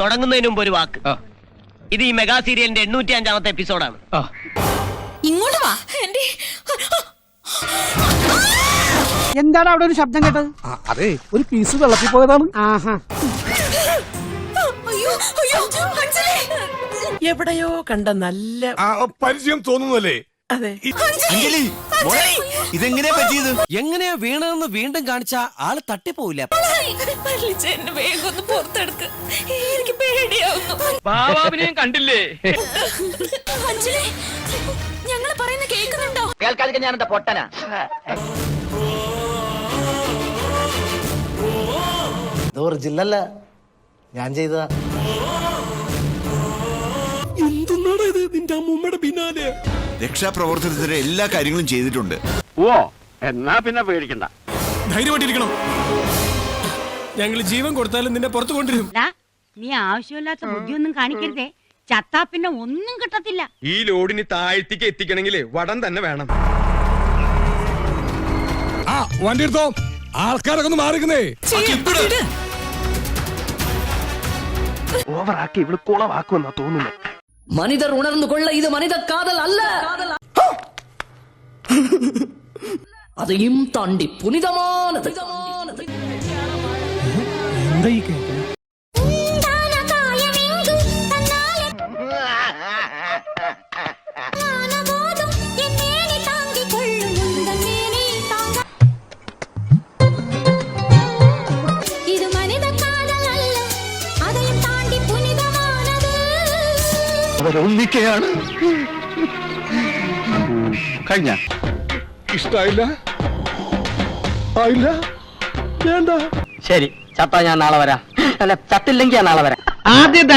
തുടങ്ങുന്നതിന് മുമ്പ് ഒരു വാക്ക്. ഇത് ഈ മെഗാ സീരിയലിന്റെ എണ്ണൂറ്റി അഞ്ചാമത്തെ എപ്പിസോഡാണ് ഇങ്ങോട്ട് വാ. എന്റെ എന്താണ് അവിടെ ഒരു ശബ്ദം കേട്ടത്? അതെ ഒരു പീസ് വെള്ളത്തിൽ പോയതാണ്. എവിടെയോ കണ്ട നല്ല പരിചയം തോന്നുന്നല്ലേ അതെ. അഞ്ജലി! മോളെ ഇതെങ്ങനെയാ പറ്റിയത്? എങ്ങനെയാ വീണതെന്ന് വീണ്ടും കാണിച്ച ആൾ തട്ടിപ്പോവില്ല. എന്നെ വേഗം ഒന്ന് പുറത്തെടുക്ക്. എനിക്ക് പേടിയാവുന്നു. ബാബാവിനെയും കണ്ടില്ലേ? അഞ്ജലി ഞങ്ങൾ പറയുന്ന കേൾക്കുന്നുണ്ടോ? കേൾക്കാതിരിക്കാൻ ഞാൻ എന്താ പൊട്ടനാ ഇത്? നിന്റെ ഞാൻ ചെയ്തതാ രക്ഷാപ്രവർത്തനത്തിന് എല്ലാ കാര്യങ്ങളും ചെയ്തിട്ടുണ്ട്. ഓ എന്നാ പിന്നെ പേടിക്കണ്ട. ധൈര്യമായിട്ടിരിക്കണം. ഞങ്ങൾ ജീവൻ കൊടുത്താലും നിന്നെ പുറത്തു കൊണ്ടുവരും. നീ ആവശ്യമില്ലാത്ത ബുദ്ധിയൊന്നും കാണിക്കരുതേ. ചത്താ പിന്നെ ഒന്നും കിട്ടത്തില്ല. ഈ ലോഡിന് താഴ്ത്തിക്ക് എത്തിക്കണമെങ്കിൽ വടം തന്നെ വേണം. ആ വണ്ടി എടുത്തോ. ആൾക്കാരൊക്കെ ഒന്ന് മാറിക്കുന്നേ ഓവറാക്കി ഇവൾ കുളവാക്കുമെന്നാ തോന്നുന്നു. മനിതർ ഉണർന്നു കൊള്ള ഇത് മനിത കാതൽ അല്ല. அதையும் தாண்டி புனிதமானது അവരൊന്നിക്കയാണ് കഴിഞ്ഞ ഇഷ്ടായില്ല വേണ്ട. ശരി ചത്താ ഞാൻ നാളെ വരാം. അല്ല ചത്തില്ലെങ്കിൽ ഞാൻ നാളെ വരാം. ആദ്യത്തെ